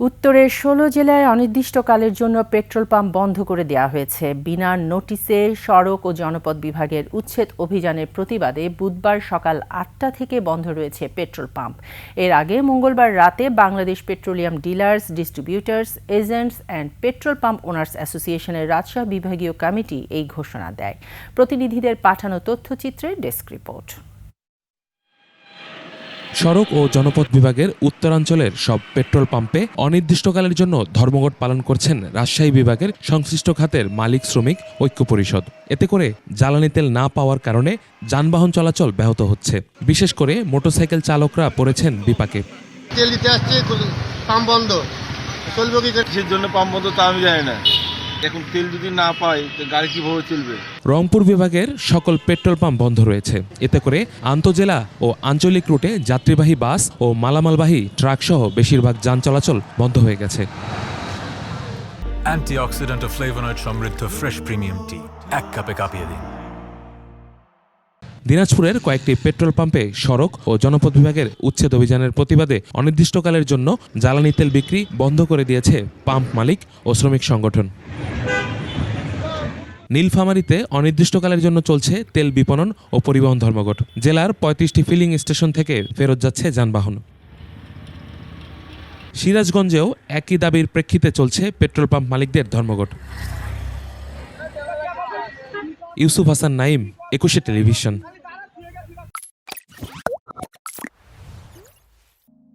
উত্তরের ষোলো জেলায় অনির্দিষ্টকালের জন্য পেট্রোল পাম্প বন্ধ করে দেওয়া হয়েছে। বিনা নোটিসে সড়ক ও জনপদ বিভাগের উচ্ছেদ অভিযানের প্রতিবাদে বুধবার সকাল আটটা থেকে বন্ধ রয়েছে পেট্রোল পাম্প। এর আগে মঙ্গলবার রাতে Bangladesh petroleum dealers, distributors, agents and petrol pump owners অ্যাসোসিয়েশনের রাজশাহী বিভাগীয় কমিটি এই ঘোষণা দেয়। প্রতিনিধিদের পাঠানো তথ্যচিত্রে ডেস্ক রিপোর্ট। সড়ক ও জনপথ বিভাগের উত্তরাঞ্চলের সব পেট্রোল পাম্পে অনির্দিষ্টকালের জন্য ধর্মঘট পালন করছেন রাজশাহী বিভাগের সংশ্লিষ্ট খাতের মালিক শ্রমিক ঐক্য পরিষদ। এতে করে জ্বালানি তেল না পাওয়ার কারণে যানবাহন চলাচল ব্যাহত হচ্ছে। বিশেষ করে মোটরসাইকেল চালকরা পড়েছেন বিপাকে। তেল দিতে আসছে পাম্প বন্ধ। চলবে কি জন্য পাম্প বন্ধ তা আমি জানি না। এখন তেল যদি না তো গাড়ি কীভাবে চলবে? রংপুর বিভাগের সকল পেট্রোল পাম্প বন্ধ রয়েছে। এতে করে আন্তজেলা ও আঞ্চলিক রুটে যাত্রীবাহী বাস ও মালামালবাহী ট্রাকসহ বেশিরভাগ যান চলাচল বন্ধ হয়ে গেছে। অ্যান্টিঅক্সিডেন্ট ও ফ্লেভোনয়েড সমৃদ্ধ ফ্রেশ প্রিমিয়াম টি এক কাপে কাঁপিয়ে দিন। দিনাজপুরের কয়েকটি পেট্রোল পাম্পে সড়ক ও জনপথ বিভাগের উচ্ছেদ অভিযানের প্রতিবাদে অনির্দিষ্টকালের জন্য জ্বালানি তেল বিক্রি বন্ধ করে দিয়েছে পাম্প মালিক ও শ্রমিক সংগঠন। নীলফামারীতে অনির্দিষ্টকালের জন্য চলছে তেল বিপণন ও পরিবহন ধর্মঘট। জেলার পঁয়ত্রিশটি ফিলিং স্টেশন থেকে ফেরত যাচ্ছে যানবাহন। সিরাজগঞ্জেও একই দাবির প্রেক্ষিতে চলছে পেট্রোল পাম্প মালিকদের ধর্মঘট। ইউসুফ হাসান নাইম একুশে টেলিভিশন।